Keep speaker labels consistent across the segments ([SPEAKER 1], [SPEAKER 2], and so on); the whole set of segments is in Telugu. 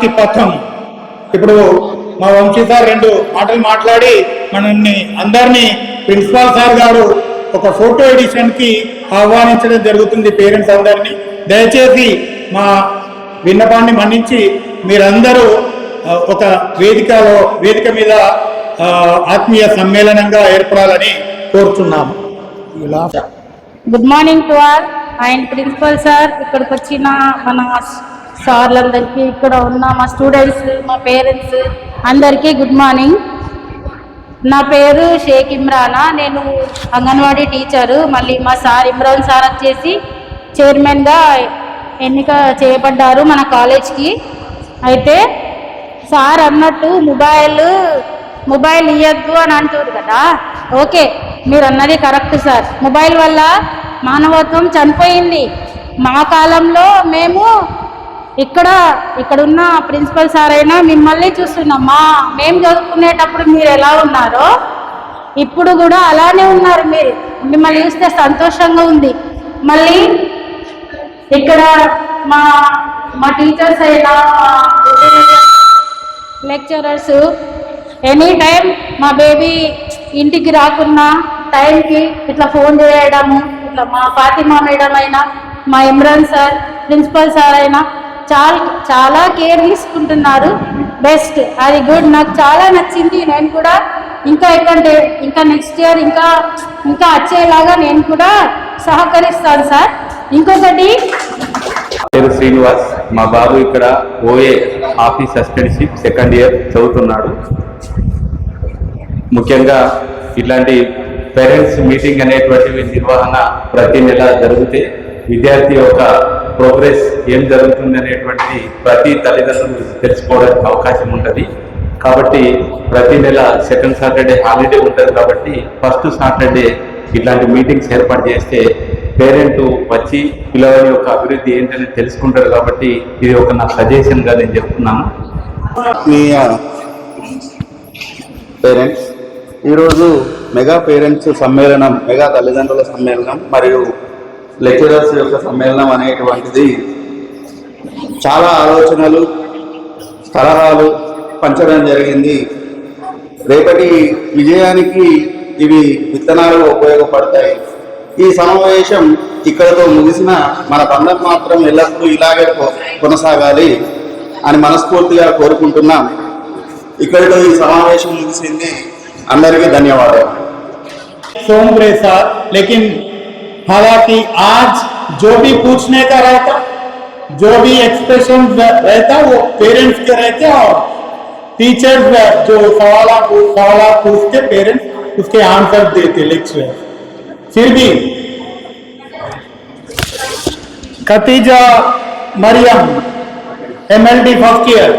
[SPEAKER 1] క్రాంతి పథం ఇప్పుడు మా వంశీ సార్ రెండు మాటలు మాట్లాడి మనల్ని అందరినీ ప్రిన్సిపాల్ సార్ గారు ఒక ఫోటో ఎడిషన్కి ఆహ్వానించడం జరుగుతుంది పేరెంట్స్ అందరినీ. దయచేసి మా విన్నపాన్ని మన్నించి మీరందరూ ఒక వేదికలో వేదిక మీద ఆ, ఆత్మీయ సమ్మేళనంగా ఏర్పడాలని కోరుతున్నాము
[SPEAKER 2] good morning to all and principal sir ఇక్కడికి వచ్చిన మన సార్లందరికీ ఇక్కడ ఉన్న మా స్టూడెంట్స్ మా పేరెంట్స్ అందరికీ గుడ్ మార్నింగ్. నా పేరు షేక్ ఇమ్రానా. నేను అంగన్వాడీ టీచరు. మళ్ళీ మా సార్ ఇమ్రాన్ సార్ వచ్చేసి చైర్మన్గా ఎన్నిక చేయబడ్డారు మన కాలేజ్కి. అయితే సార్ అన్నట్టు మొబైల్ మొబైల్ ఇవ్వద్దు అని అంటారు కదా. ఓకే మీరు అన్నది కరెక్ట్ సార్. మొబైల్ వల్ల మానవత్వం చనిపోయింది. మా కాలంలో మేము ఇక్కడ ఇక్కడ ఉన్న ప్రిన్సిపల్ సార్ అయినా మిమ్మల్ని చూస్తున్నాం మా మేము చదువుకునేటప్పుడు మీరు ఎలా ఉన్నారో ఇప్పుడు కూడా అలానే ఉన్నారు మీరు. మిమ్మల్ని చూస్తే సంతోషంగా ఉంది. మళ్ళీ ఇక్కడ మా మా టీచర్స్ అయినా లెక్చరర్స్ ఎనీ టైం మా బేబీ ఇంటికి రాకున్నా టైంకి ఇట్లా ఫోన్ చేయడము ఇట్లా మా ఫాతిమా మేడం అయినా మా ఇమ్రాన్ సార్ ప్రిన్సిపల్ సార్ అయినా చాలా చాలా కేర్ తీసుకుంటున్నారు. బెస్ట్ అది గుడ్ నాకు చాలా నచ్చింది. నేను కూడా ఇంకా ఎక్కడంటే ఇంకా నెక్స్ట్ ఇయర్ ఇంకా ఇంకా వచ్చేలాగా నేను కూడా సహకరిస్తాను సార్. ఇంకొకటి.
[SPEAKER 3] పేరు శ్రీనివాస్. మా బాబు ఇక్కడ OA office assistantship second year చదువుతున్నాడు. ముఖ్యంగా ఇట్లాంటి పేరెంట్స్ మీటింగ్ అనేటువంటివి నిర్వహణ ప్రతి నెల జరిగితే విద్యార్థి యొక్క ప్రోగ్రెస్ ఏం జరుగుతుంది అనేటువంటిది ప్రతి తల్లిదండ్రులు తెలుసుకోవడానికి అవకాశం ఉంటుంది. కాబట్టి ప్రతి నెల సెకండ్ సాటర్డే హాలిడే ఉంటుంది కాబట్టి ఫస్ట్ సాటర్డే ఇట్లాంటి మీటింగ్స్ ఏర్పాటు చేస్తే పేరెంట్ వచ్చి పిల్లవాడి యొక్క అభివృద్ధి ఏంటని తెలుసుకుంటారు కాబట్టి ఇది ఒక నా సజెషన్గా నేను చెప్తున్నాను.
[SPEAKER 4] ఆత్మీయ పేరెంట్స్ ఈరోజు మెగా పేరెంట్స్ సమ్మేళనం మెగా తల్లిదండ్రుల సమ్మేళనం మరియు లెక్చరర్స్ యొక్క సమ్మేళనం అనేటువంటిది చాలా ఆలోచనలు సలహాలు పంచడం జరిగింది. రేపటి విజయానికి ఇవి విత్తనాలు ఉపయోగపడతాయి. ఈ సమావేశం ఇక్కడతో ముగిసిన మన బంధం మాత్రం ఎల్లప్పుడూ ఇలాగే కొనసాగాలి అని మనస్ఫూర్తిగా కోరుకుంటున్నాం. ఇక్కడితో ఈ సమావేశం ముగిసింది. అందరికీ ధన్యవాదాలు.
[SPEAKER 1] సోమ్ లేకిన్ हालाँकि आज जो भी पूछने का रहता, जो भी एक्सप्रेशन रहता, वो पेरेंट्स के रहते और टीचर्स जो सवाल सवाल पूछते पेरेंट्स उसके आंसर देते लेक्चर फिर भी Khatija Mariyam MLD first year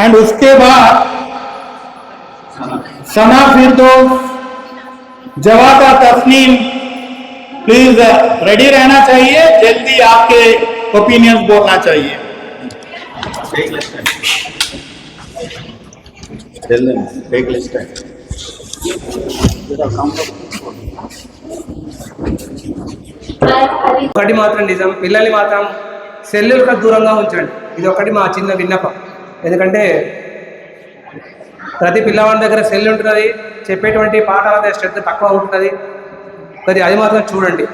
[SPEAKER 1] and उसके बाद सना फिरदौस जवादा तस्नीम प्लीज रेडी रहना चाहिए जल्दी आपके ओपिनियंस बोलना चाहिए
[SPEAKER 5] ఒకటి మాత్రం నిజం పిల్లల్ని మాత్రం సెల్లులకు దూరంగా ఉంచండి ఇది ఒకటి మా చిన్న విన్నపం ఎందుకంటే ప్రతి పిల్లవాడి దగ్గర సెల్ ఉంటున్నది చెప్పేటువంటి పాఠాల మీద శ్రద్ధ తక్కువ ఉంటుంది మరి అది మాత్రం చూడండి.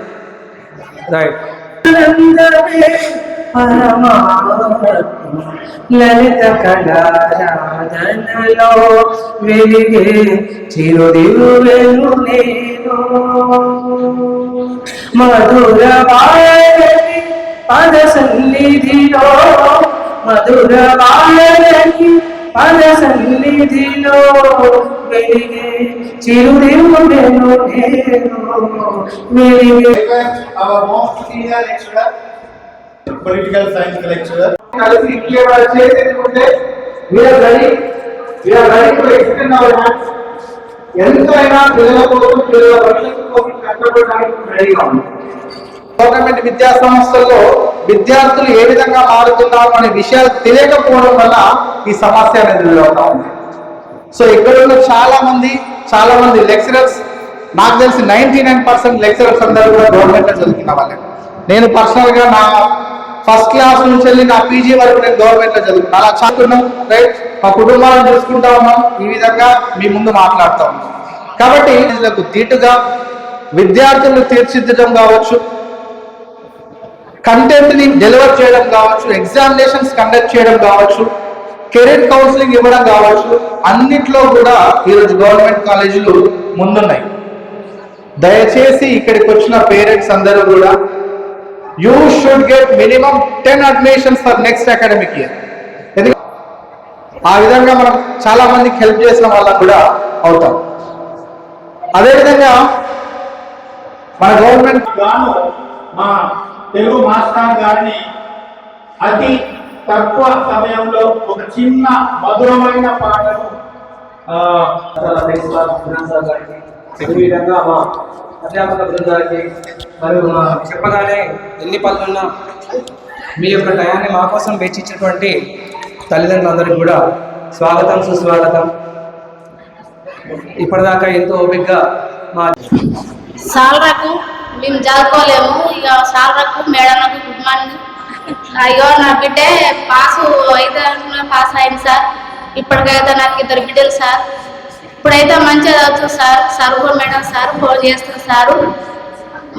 [SPEAKER 5] రైట్ లలిత కళారాధనలో వెలిగే చిరుదివ్వెను నేను. మధుర వారని పద సన్నిధిలో మధుర పద సన్నిధిలో వెలిగే చిరుదివ్వెను నేను. వెలిగే.
[SPEAKER 1] Political science lecturer.
[SPEAKER 6] కలిసి ఇంకేమైనా చేసేది ఉంటే we're ready we're ready to extend our hands ఎంతైనా పిల్లల కోసం పిల్లల భవిష్యత్తు కోసం కష్టపడడానికి రెడీగా ఉంది గవర్నమెంట్ విద్యా సంస్థల్లో విద్యార్థులు ఏ విధంగా మారుతున్నారు అనే విషయాలు తెలియకపోవడం వల్ల ఈ సమస్య అనేది ఎదురవుతా ఉంది. సో ఇక్కడ ఉన్న చాలా మంది చాలా మంది లెక్చరర్స్ నాకు తెలిసి నైన్టీ నైన్ పర్సెంట్ లెక్చరర్స్ అందరూ కూడా గవర్నమెంట్ చదువుకున్న వాళ్ళే. నేను పర్సనల్గా నా ఫస్ట్ క్లాస్ నుంచి వెళ్ళి నా పీజీ వరకు నేను గవర్నమెంట్లో చదువుకున్నాను అలా చదువుకున్నాం రైట్ మా కుటుంబాలను చూసుకుంటా ఉన్నాం ఈ విధంగా మీ ముందు మాట్లాడుతా ఉన్నాం. కాబట్టి వీళ్ళకు దీటుగా విద్యార్థులను తీర్చిదిద్దడం కావచ్చు కంటెంట్ని డెలివర్ చేయడం కావచ్చు ఎగ్జామినేషన్స్ కండక్ట్ చేయడం కావచ్చు కెరీర్ కౌన్సిలింగ్ ఇవ్వడం కావచ్చు అన్నిట్లో కూడా ఈరోజు గవర్నమెంట్ కాలేజీలు ముందున్నాయి. దయచేసి ఇక్కడికి వచ్చిన పేరెంట్స్ అందరూ కూడా you should get minimum ten admissions for next academic year ఆ విధంగా మనం చాలా మందికి హెల్ప్ చేసిన వాళ్ళకు కూడా అవుతాం. అదేవిధంగా మన గవర్నమెంట్
[SPEAKER 1] గాను మా తెలుగు మాస్టర్ గారిని అతి తక్కువ సమయంలో ఒక చిన్న మధురమైన పాటను ఆ,
[SPEAKER 7] మా అధ్యాపక బృందానికి మరియు చెప్పగానే ఎన్ని పనులున్నా మీ యొక్క టయాన్ని మా కోసం వెచ్చించినటువంటి తల్లిదండ్రులందరికీ కూడా స్వాగతం సుస్వాగతం. ఇప్పటిదాకా ఎంతో ఓపికగా మా
[SPEAKER 8] సాలరకు మేము చదువుకోలేము. ఇక మేడం మేడంలకు గుడ్ మార్నింగ్. అయ్యో నా బిడ్డే పాస్ అయితే పాస్ అయింది సార్. ఇప్పటికైతే నాకు ఇద్దరు బిడ్డలు సార్. ఇప్పుడైతే మంచిగా చదువుతుంది సార్. సరుకు మేడం సార్ ఫోన్ చేస్తారు సారు.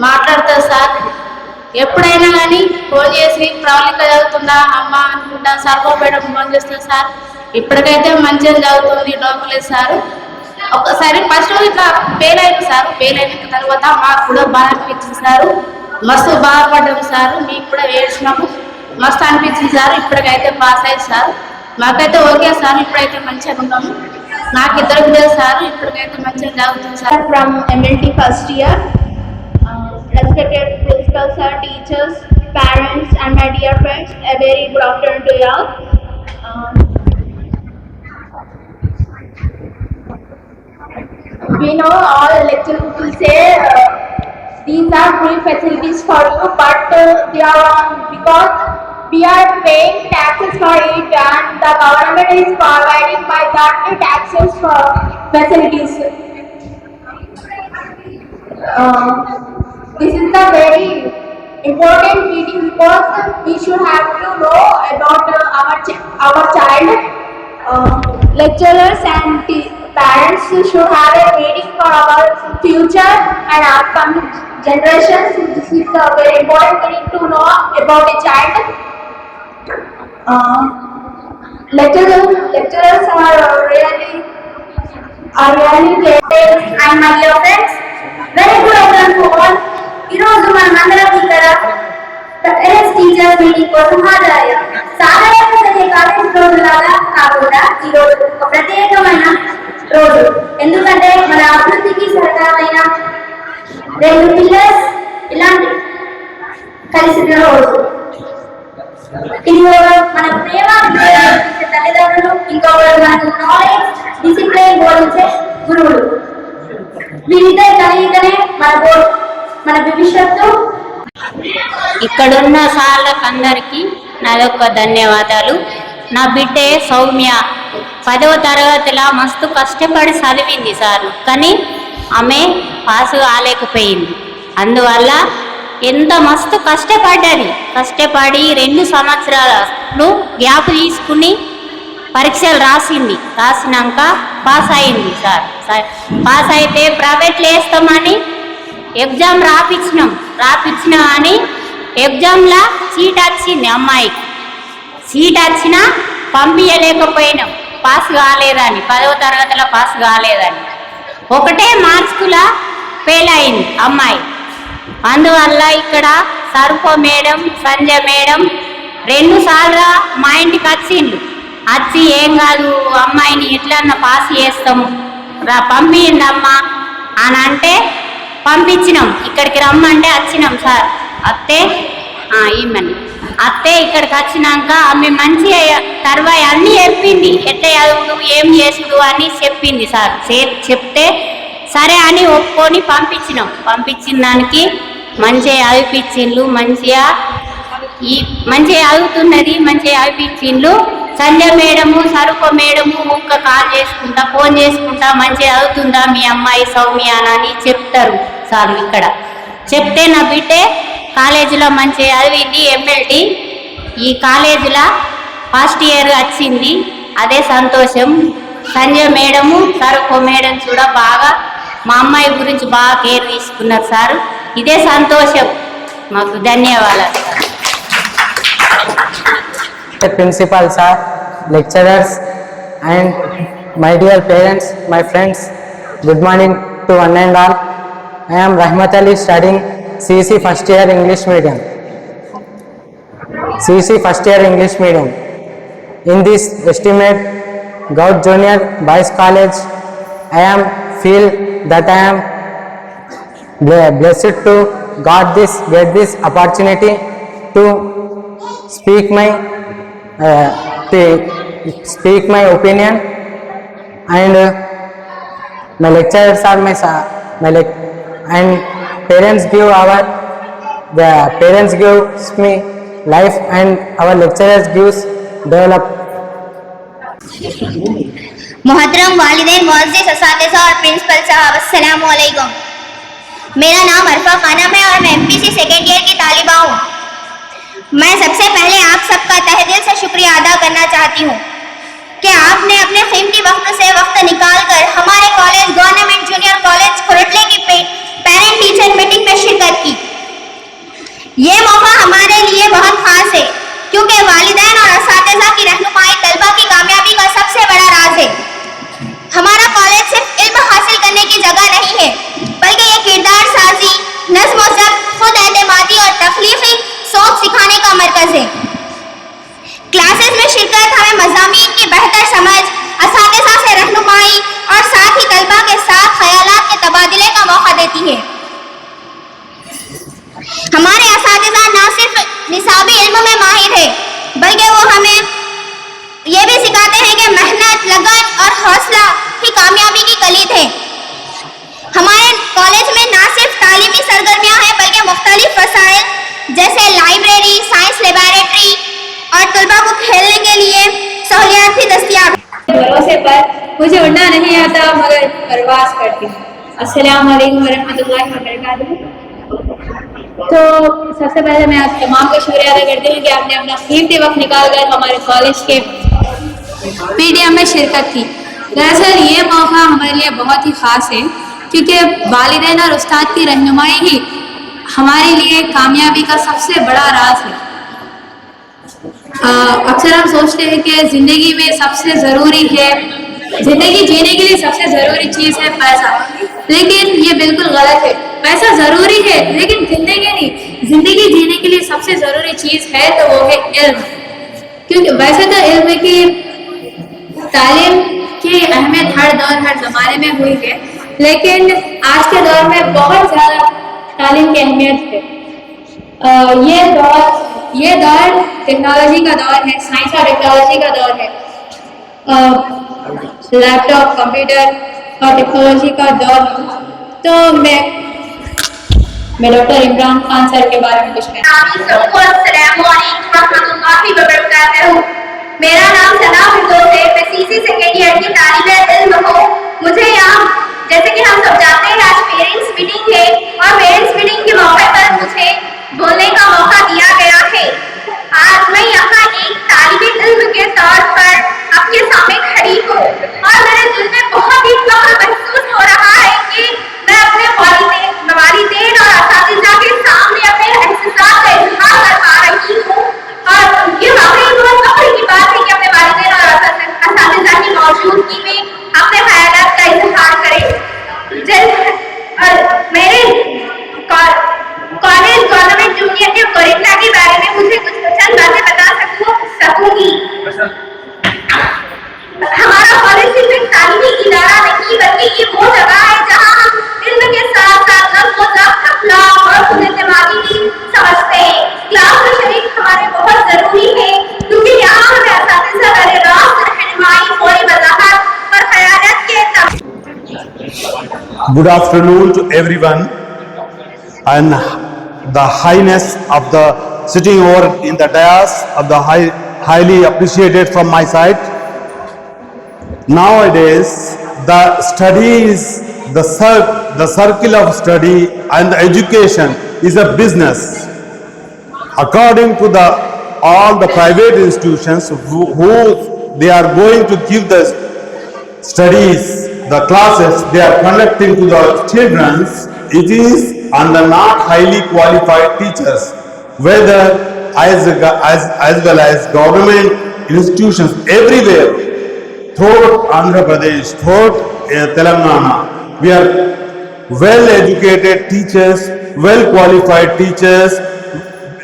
[SPEAKER 8] మాట్లాడతారు సార్. ఎప్పుడైనా కానీ ఫోన్ చేసి ప్రవళిక చదువుతుందా అమ్మ అనుకుంటా సర్వో మేడం ఫోన్ చేస్తారు సార్. ఇప్పటికైతే మంచిగా చదువుతుంది డోకలేదు సార్. ఒకసారి ఫస్ట్ ఇట్లా ఫెయిల్ అయింది సార్ ఫెయిల్ అయిన తర్వాత మాకు కూడా బాగా అనిపించింది సార్. మస్తు బాధపడ్డాము సార్. మీకు కూడా వేసినాము మస్తు అనిపించింది సార్. ఇప్పటికైతే పాస్ అయ్యి సార్. మాకైతే ఓకే సార్. ఇప్పుడైతే మంచిగా ఉన్నాము. నాకు ఇద్దరు బిడ్డలు సార్. ఇప్పటికైతే మంచిగా జరుగుతుంది sir.
[SPEAKER 9] From MLT first year respected principal sir teachers parents and my dear friends a very good afternoon to you we know all lecture people say uh, these are free facilities for you, but uh, they are wrong because we are paying taxes for it, and the government is providing by that taxes for facilities. Uh, this is the very important meeting because we should have to know about uh, our ch- our child. Uh, lecturers and t- parents should have a meeting for our future and upcoming generations. This is the very important meeting to know about a child. Uh, lecturers, lecturers are really are really great and my dear friends. Very good afternoon to all ఈ రోజు మనమందరం ఇక్కడ ఎస్ టీచర్స్ మీటింగ్ కోసం హాజరయ్యాం సాధారణ జరిగే కాలేజ్ రోజులాగా కాకుండా ఈ రోజు ఒక ప్రత్యేకమైన రోజు. ఎందుకంటే మన అభివృద్ధికి సరళమైన రెండు పిల్లర్స్ ఇలాంటి కలిసిన రోజు. ఇది మన ప్రేమ తల్లిదండ్రులు ఇంకొకరు మనకు నాలెడ్జ్ డిసిప్లిన్ బోధించే గురువులు. వీరిద్దరి కలయికనే మన బోర్డు మన భవిష్యత్తు
[SPEAKER 10] ఇక్కడున్న సార్లకు అందరికీ నాదొక్క ధన్యవాదాలు. నా బిడ్డే సౌమ్య పదవ తరగతిలో మస్తు కష్టపడి చదివింది సార్. కానీ ఆమె పాస్ కాలేకపోయింది. అందువల్ల ఎంత మస్తు కష్టపడ్డది. కష్టపడి రెండు సంవత్సరాలు గ్యాప్ తీసుకుని పరీక్షలు రాసింది. రాసినాక పాస్ అయింది సార్. సార్ పాస్ అయితే ప్రైవేట్లో వేస్తామని ఎగ్జామ్ రాపించినాం రాపించినా అని ఎగ్జామ్లో సీట్ వచ్చింది అమ్మాయికి. సీట్ వచ్చినా పంపించలేకపోయినాం పాస్ కాలేదని పదవ తరగతిలో పాస్ కాలేదని. ఒకటే మార్కులా ఫెయిల్ అయింది అమ్మాయి. అందువల్ల ఇక్కడ సర్ప మేడం సంజయ్ మేడం రెండు సార్లు మా ఇంటికి వచ్చిండు వచ్చి ఏం కాదు అమ్మాయిని ఎట్లన్నా పాస్ చేస్తాము. రా పంపించండి అమ్మా అని అంటే పంపించినాం. ఇక్కడికి రమ్మంటే వచ్చినాం సార్. అత్తే ఆ, అత్తే ఇక్కడికి వచ్చినాక ఆమె మంచి తర్వాత అన్నీ చెప్పింది. ఎట్లా చదువుడు ఏం చేసుడు అని చెప్పింది సార్. చెప్తే సరే అని ఒప్పుకొని పంపించినాం. పంపించిన దానికి మంచిగా చదివిపించిండ్లు మంచిగా ఈ మంచిగా చదువుతున్నది మంచిగా చదివిపించిండ్లు. సంధ్య మేడము సరుప మేడము ఒక్క కాల్ చేసుకుంటా ఫోన్ చేసుకుంటా మంచిగా చదువుతుందా మీ అమ్మాయి సౌమ్య అని చెప్తారు. సార్ ఇక్కడ. చెప్తే నా బిడ్డే కాలేజీలో మంచిగా చదివింది ఎమ్మెల్టీ ఈ కాలేజీలో ఫస్ట్ ఇయర్ వచ్చింది. అదే సంతోషం. సంజయ్ మేడము సరుకు మేడం కూడా బాగా మా అమ్మాయి గురించి బాగా కేర్ తీసుకున్నారు సార్. ఇదే సంతోషం. మాకు ధన్యవాదాలు.
[SPEAKER 11] Sir lecturers and my dear parents my friends good morning to morning and all. I am Rahmat Ali studying CC first year English medium. CC first year English medium. In this estimate Gaut Junior Boys College, I am feel that I am ble- blessed to got this get this opportunity to speak my uh, to speak my opinion and uh, my lecturers are my sa- my lec- and parents give our, the parents gives me life and our lecturers gives develop.
[SPEAKER 12] मोहतरम वालिदैन असातिज़ा और प्रिंसिपल साहब, अस्सलाम वालेकुम। मेरा नाम अरफा खानम है और मैं एमपीसी सेकेंड ईयर की तालिबा हूँ। मैं सबसे पहले आप सबका तहे दिल से शुक्रिया अदा करना चाहती हूँ कि आपने अपने कीमती वक्त से वक्त निकाल कर हमारे college, government junior college Khuratle की पेरेंट टीचर मीटिंग में शिरकत की। ये मौका हमारे लिए बहुत खास है क्योंकि वालिदैन और असातिज़ा की रहनुमाई तलबा की कामयाबी का सबसे बड़ा राज है। हमारा कॉलेज सिर्फ़ इल्म हासिल करने की जगह नहीं है बल्कि ये किरदार साजी नज्म ज़ब्त, खुद एतमादी और तख्लीकी सोच सिखाने का मरकज है। क्लासेस में शिरकत हमें मजामीन की बेहतर समझ से रहनुमाई और साथ ही तलबा के साथ ख्यालात के तबादले का मौका देती है। हमारे असातिज़ा ना सिर्फ़ निसाबी इल्म में माहिर है, बल्कि वो हमें ये भी सिखाते हैं कि मेहनत, लगन और हौसला ही कामयाबी की कलीद है। हमारे कॉलेज में ना सिर्फ़ तालीमी सरगर्मियाँ हैं, बल्कि मुख्तलिफ़ वसाइल जैसे लाइब्रेरी, साइंस लेबोरेटरी और तलबा को खेलने के लिए सहूलियात भी दस्तियाब
[SPEAKER 13] भरोसे पर मुझे उड़ना नहीं आता, मगर परवास करती हूँ। तो सबसे पहले मैं आप तमाम का शुक्रिया अदा करती हूँ कि आपने अपना कीमती वक्त निकाल कर हमारे कॉलेज के पीडीएम में शिरकत की। दरअसल ये मौका हमारे लिए बहुत ही ख़ास है, क्योंकि वालिदैन और उस्ताद की रहनुमाई ही हमारे लिए कामयाबी का सबसे बड़ा राज है। अक्सर हम सोचते हैं कि ज़िंदगी में सबसे ज़रूरी है ज़िंदगी जीने के लिए सबसे ज़रूरी चीज़ है पैसा। लेकिन ये बिल्कुल गलत है। पैसा ज़रूरी है लेकिन ज़िंदगी नहीं। ज़िंदगी जीने के लिए सबसे ज़रूरी चीज़ है तो वो है इल्म। क्योंकि वैसे तो इल्म की तालीम की अहमियत हर दौर हर ज़माने में हुई है लेकिन आज के दौर में बहुत ज़्यादा तालीम की अहमियत है। अ, ये दौर ये दौर टेक्नोलॉजी का दौर है साइंस और टेक्नोलॉजी का दौर है। लैपटॉप कंप्यूटर और टेक्नोलॉजी का दौर तो मैं मैं डॉक्टर इमरान खान सर के बारे में कुछ
[SPEAKER 12] मेरा नाम सना फिरदौस है। मैं सीसी सेकेंड ईयर की तालिब इल्म हूँ। मुझे यहाँ, जैसे कि हम सब जानते हैं, आज पेरेंट्स मीटिंग है और पेरेंट्स मीटिंग के मौके पर मुझे बोलने है आज मैं यहाँ एक तालिब इल्म के तौर पर आपके सामने खड़ी हूँ और मेरे दिल में बहुत ही फख्र महसूस हो रहा है कि मैं अपने वालिदैन और असातिज़ा के सामने अपने एहसास का इजहार कर पा रही हूँ। और ये वाकई बहुत फख्र की बात है कि अपने वालिदैन और असातिज़- की मौजूदगी में अपने ख्यालात का इजहार करें। मेरे कॉलेज गवर्नमेंट जूनियर के कोरिंदा के बारे में मुझे कुछ चंद बातें बता सकूँ सकूँगी। हमारा कॉलेज सिर्फ़ एक तालीमी इदारा नहीं बल्कि ये वो जगह है जहाँ हम इल्म के साथ साथ नफ्स व ज़ब्त, अखलाक और खुद एतमादी भी समझते हैं। क्लास में शरीक हमारे बहुत ज़रूरी है क्योंकि यहाँ हमें असातिज़ा बरे रास्त रहनुमाई पूरी वजाहत और ख्यालात के तब
[SPEAKER 14] Good afternoon to everyone and the highness of the sitting over in the dais of the high, highly appreciated from my side. Nowadays, the study is the cir- the circle of study and the education is a business. According to the all the private institutions who, who they are going to give the studies, the classes they are conducting to the children, it is under not highly qualified teachers, whether as, as, as well as government institutions everywhere, throughout Andhra Pradesh, throughout uh, Telangana, we are well-educated teachers, well-qualified teachers,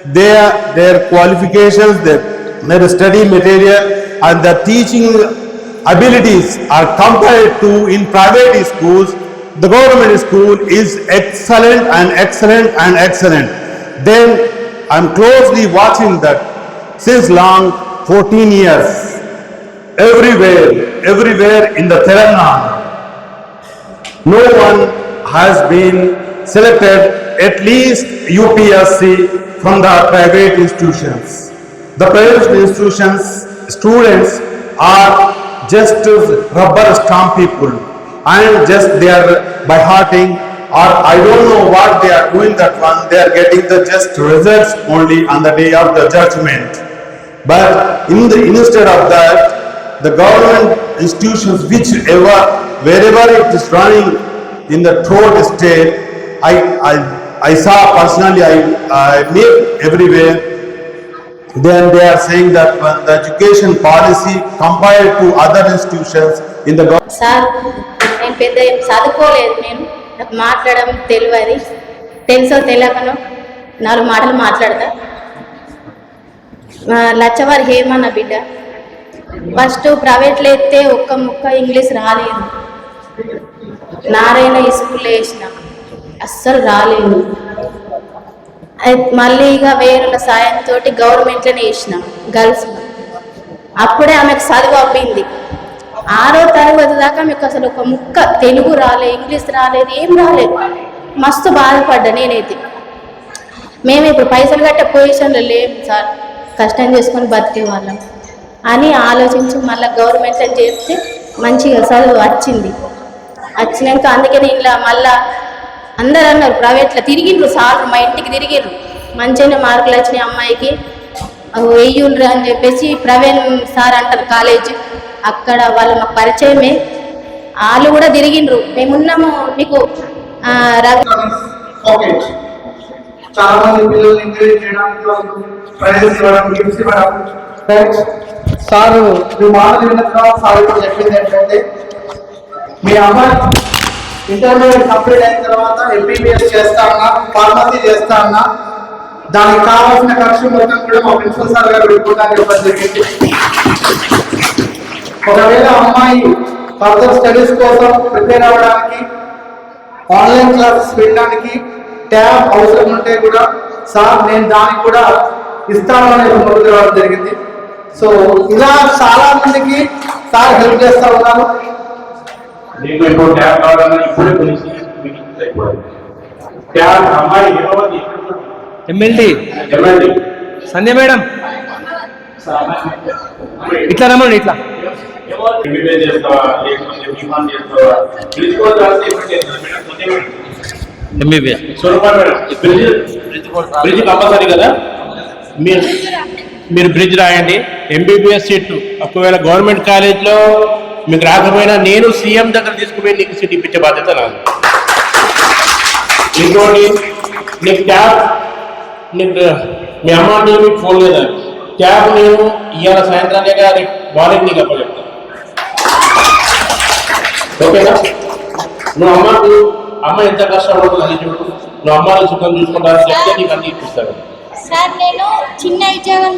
[SPEAKER 14] their, their qualifications, their, their study material and the teaching abilities are compared to in private schools, the government school is excellent and excellent and excellent. Then I'm closely watching that since long 14 years, everywhere, everywhere in the Telangana, no one has been selected at least UPSC from the private institutions. The private institutions, students are just rubber stamp people and just they are by hearting or I don't know what they are doing that one, they are getting the just results only on the day of the judgment. But in the, instead of that, the government institutions whichever, wherever it is running in the throat state, I, I, I saw personally, I, I live everywhere. Then they are saying that uh, the education policy compared to other institutions in the government
[SPEAKER 8] sir నేను పెద్ద ఏం చదువుకోలేదు నేను. నాకు మాట్లాడడం తెలియదు. తెలుసో తెలియకనో నాలుగు మాటలు మాట్లాడతా. లచ్చవారు లచ్చవారి హేమన్న బిడ్డ. ఫస్ట్ ప్రైవేట్లో ఎత్తే ఒక్క ముక్క ఇంగ్లీష్ రాలేదు. నారాయణ స్కూల్లో వేసిన. అస్సలు రాలేదు. మళ్ళీ ఇక వేరుల సాయంతో గవర్నమెంట్లోనే వేసిన. గర్ల్స్ అప్పుడే ఆమెకు చదువు అబ్బింది. ఆరో తరగతి దాకా మీకు అసలు ఒక ముక్క తెలుగు రాలే ఇంగ్లీష్ రాలేదు ఏం రాలేదు మస్తు బాధపడ్డా నేనైతే. మేము ఇప్పుడు పైసలు కట్టే పొజిషన్లో లేము సార్. కష్టం చేసుకొని బతికే వాళ్ళం. అని ఆలోచించి మళ్ళీ గవర్నమెంట్ అని చేస్తే మంచిగా చదువు వచ్చింది. వచ్చినాక అందుకే నేను ఇలా మళ్ళా అందరు అన్నారు ప్రైవేట్లో తిరిగిండ్రు సార్ మా ఇంటికి తిరిగిండ్రు. మంచిగానే మార్కులు వచ్చినాయి అమ్మాయికి. వెయ్యుండ్రు అని చెప్పేసి ప్రవీణ్ సార్ అంటారు కాలేజ్. అక్కడ వాళ్ళు మాకు పరిచయమే. వాళ్ళు కూడా తిరిగిండ్రు. మేమున్నాము మీకు
[SPEAKER 6] చాలా మంది పిల్లల్ని ఎంకరేజ్ చేయడానికి ప్రైజెస్ ఇవ్వడం గిఫ్ట్స్ ఇవ్వడం సార్ మీ మాట విన్న తర్వాత సార్ ఇప్పుడు చెప్పింది ఏంటంటే మీ అమ్మాయి ఇంటర్మీడియట్ కంప్లీట్ అయిన తర్వాత ఎంబీబీఎస్ చేస్తా అన్నా ఫార్మసీ చేస్తా అన్నా దానికి కావాల్సిన ఖర్చు మొత్తం కూడా మా ప్రిన్సిపల్ సార్ గారు పెట్టుకోవడానికి ఇవ్వడం జరిగింది ఒకవేళ అమ్మాయి ఫర్దర్ స్టడీస్ కోసం ప్రిపేర్ అవ్వడానికి ఆన్లైన్ క్లాసెస్ వినడానికి ట్యాబ్ అవసరం ఉంటే కూడా సార్ నేను దానికి కూడా ఇస్తాను అనేది ముందుకు రావడం జరిగింది. సో ఇలా చాలా మందికి సార్ హెల్ప్ చేస్తా
[SPEAKER 15] ఇప్పుడు ట్యాబ్ ఇప్పుడే కొనేసి అమ్మాయి ఎమ్మెల్యే
[SPEAKER 11] సంధ్య మేడం. ఇట్లా రమ్మండి ఇట్లా.
[SPEAKER 15] ఎంబీబీఏ చేస్తావా చేస్తావా ప్రిన్సిపల్ రాస్తే ఇప్పుడు మేడం. బ్రిడ్జ్ బ్రిడ్జ్ కంపల్సరీ కదా? మీరు మీరు బ్రిడ్జ్ రాయండి. MBBS seat. ఒకవేళ గవర్నమెంట్ కాలేజ్లో మీకు రాకపోయినా నేను సీఎం దగ్గర తీసుకుపోయి నీకు సీట్ ఇప్పించే బాధ్యత నాది. ఇంకోటి నీకు క్యాబ్ నీకు మీ అమ్మ అంటే మీకు ఫోన్ లేదా? క్యాబ్ నేను ఇవాళ సాయంత్రానికి లేక మార్నింగ్ నీకు అప్పలేదు ఓకేనా? నువ్వు అమ్మకు అమ్మ ఎంత కష్టపడుతుంది అది చూడు. నువ్వు అమ్మని సుఖం చూసుకుంటాను చెప్తే నీకు అన్ని
[SPEAKER 12] సార్ నేను చిన్న ఉద్యోగం.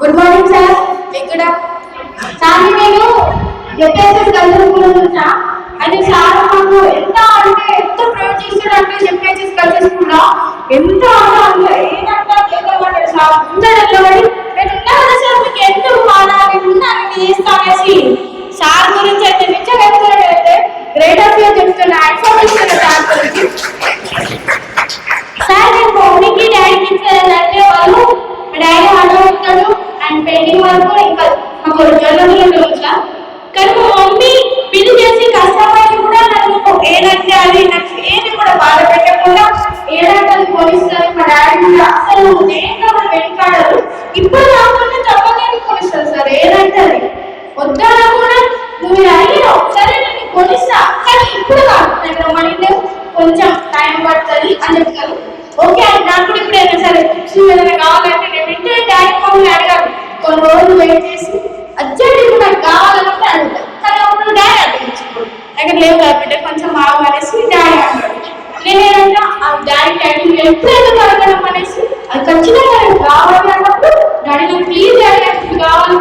[SPEAKER 16] గుడ్ మార్నింగ్ సార్ ఇక్కడ సార్ నేను చూసా. సార్ మాకు ఎంత అంటే ఎంత ప్రొవైడ్ చేశాడంటే చెప్పేసి ఎంత సార్ వెళ్ళబడి నేను ఉన్నా కదా సార్ మీకు ఎందుకు బాగా నేను ఉన్నాను నేను చేస్తా సార్ గురించి అయితే నిజంగా అయితే great of you information sir గురించి. సార్ నేను మమ్మీకి డాడీకి చదివే వాళ్ళు మా daddy auto and painting work ఇంకా మాకు జర్నల్ వచ్చా కానీ మా మమ్మీ బిల్లు చేసి కష్టపడి కూడా నన్ను ఏదంటే అది నాకు ఏది కూడా బాధ పెట్టకుండా ఏదంటే అది కొనిస్తారు మా డాడీ కూడా అసలు దేంట్లో కూడా వెనుకాడరు ఇప్పుడు కాకుండా తప్పకుండా కొనిస్తారు సార్ ఏదంటే అది వద్దానా కూడా నువ్వు ఇది అడిగినావు సరే నేను కొనిస్తా కానీ ఇప్పుడు కాదు నేను మనీ లేవు కొంచెం టైం పడుతుంది అని చెప్తాను ఓకే అది నాకు కూడా ఇప్పుడు అయినా సరే బుక్స్ ఏదైనా కావాలంటే నేను వింటే డాడీ మమ్మల్ని అడగాలి కొన్ని రోజులు వెయిట్ చేసి అర్జెంట్ ఇప్పుడు నాకు కావాలంటే అడుగుతాను కానీ అప్పుడు డాడీ అడిగించుకోడు దగ్గర లేవు కాబట్టి కొంచెం బాగా అనేసి డాడీ అంటాడు నేనేనంటే ఆ డాడీ ఎప్పుడైనా కలగడం అనేసి అది ఖచ్చితంగా కావాలి అన్నప్పుడు డాడీ నాకు ప్లీజ్ డాడీ నాకు ఇది కావాలి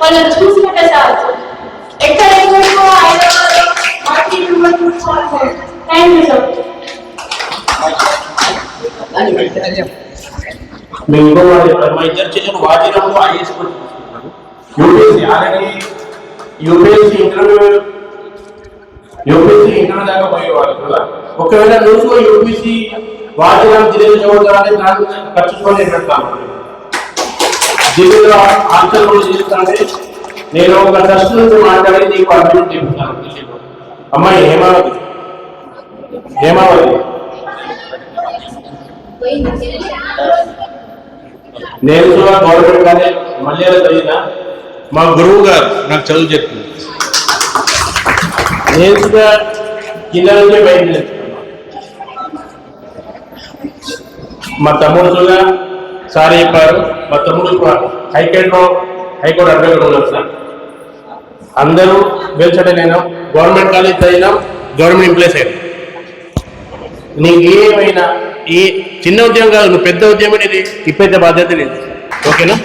[SPEAKER 16] వాళ్ళని చూసుకుంటే చాలు. ఎక్కడ ఎక్కడికో
[SPEAKER 15] మేము మా ఇద్దరు చెల్లెలు వాజీరంలో IAS UPSC already UPSC interview UPSC interview దాకా పోయేవాళ్ళు కదా. ఒకవేళ నువ్వు యూపీఎస్సీ వాజీరం జిల్లా చదువుతానే దాన్ని ఖర్చుకొని పెడతాను నేను ఒక నుంచి మాట్లాడి నీకు అడ్మిట్ చెప్తాను అమ్మాయి హేమావతి. హేమావతి. నేను కూడా గవర్నమెంట్ మల్యాల చదివిన మా గురువు గారు నాకు చదువు చెప్తుంది నేను కూడా కింద నుంచే బయట మా తమ్ముడు కూడా సార్ చెప్పారు. మా తమ్ముడు హైకోర్టులో హైకోర్టు అడ్వకేట్ ఉన్నారు సార్ అందరూ వెల్ అయినాం గవర్నమెంట్ కాలేజ్ చదివినాం గవర్నమెంట్ ఎంప్లాయీస్ అయినాం. నీకు ఏమైనా ఈ చిన్న ఉద్యోగం కాదు నువ్వు పెద్ద ఉద్యమం అనేది ఇప్పైతే బాధ్యత లేదు ఓకేనా?